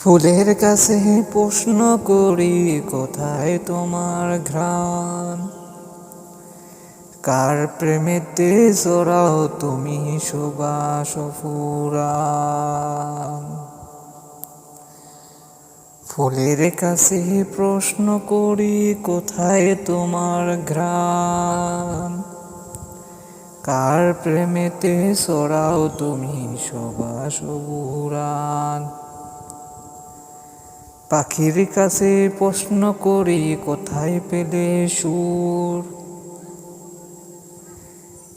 ফুলের কাছে প্রশ্ন করি, কোথায় তোমার ঘ্রাণ? কার প্রেমেতে জড়াও তুমি সুবাস ফুলের কাছে প্রশ্ন করি, কোথায় তোমার ঘ্রাণ? কার প্রেমেতে সরাও তুমি সবাস বুরান পাখির কাছে প্রশ্ন করি, কোথায় পেলে সুর?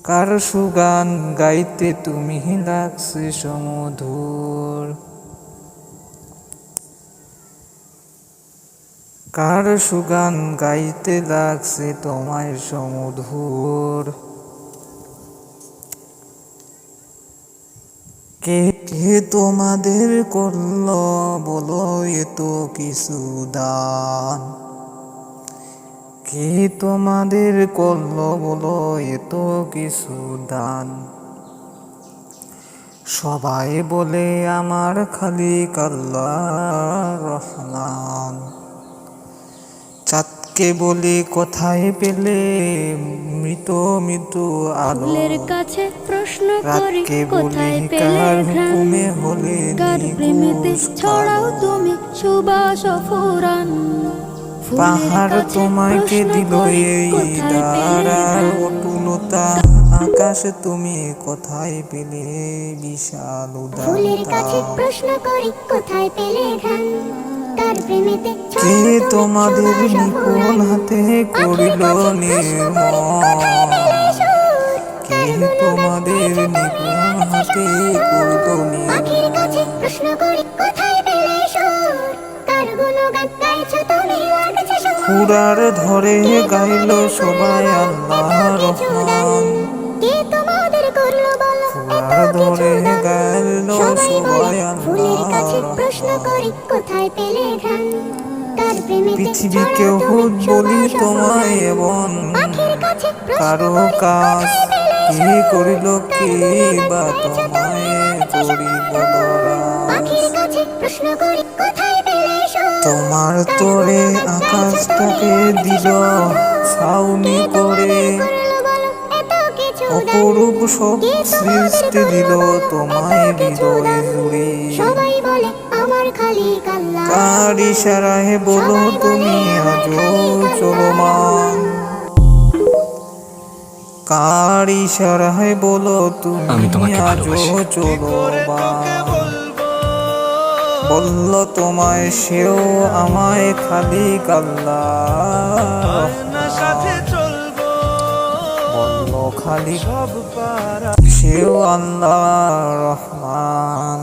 কার সুগান গাইতে তুমি লাগছে সমধুর? কার সুগান গাইতে লাগছে তোমায় সমধুর? কে কে তোমাদের করল বলো এ তো কিছু দান। কে তোমাদের করল বলো এ তো কিছু দান। সবাই বলে আমার খালি কাল্লা রহমান। চাঁদকে বলি কোথায় পেলে? মৃত মৃত আলো। ফুলের কাছে প্রশ্ন করি কোথায় পেলে হুকুমে হলে কার প্রেমেতে ছড়াও। তুমি সুবাস ফুরান। পাহাড় তোমাকে দিল এই দাঁড়ার অটুলতা আকাশ তুমি কোথায় পেলে? বিশাল উদার ফুলের কাছে প্রশ্ন করি কোথায় পেলে ঘ্রাণ? কে তোমাদের নিপুণ। হাতে করিল কে তোমাদের নিপুণ হাতে করিল ফুরার ধরে গাইল সবাই আল্লাহ রহমান। ফুরার ধরে গাইল সবাই আল্লাহ প্রশ্ন করি রহমান কোথায় পেলে ঘ্রাণ? তার প্রেমেতে পৃথিবী কেউ তুমি বলি তোমায়। এবং কারও কাজ কি করিল কে বা তোমায় করি? তোমার তোরে আকাশটাকে দিল। ছাউনি করে। অপরূপ সব সৃষ্টি দিল তোমায় হৃদয় কার ইশারায় বলো তুমি আজও চলমান। কার ইশারায় বলো তুমি আমি তোমাকে আজও চলমান। বলল তোমায় সেও আমায় খালি কাল্লা। সাথে চলবো বলল খালি সব পারা। সেও আল্লাহ রহমান।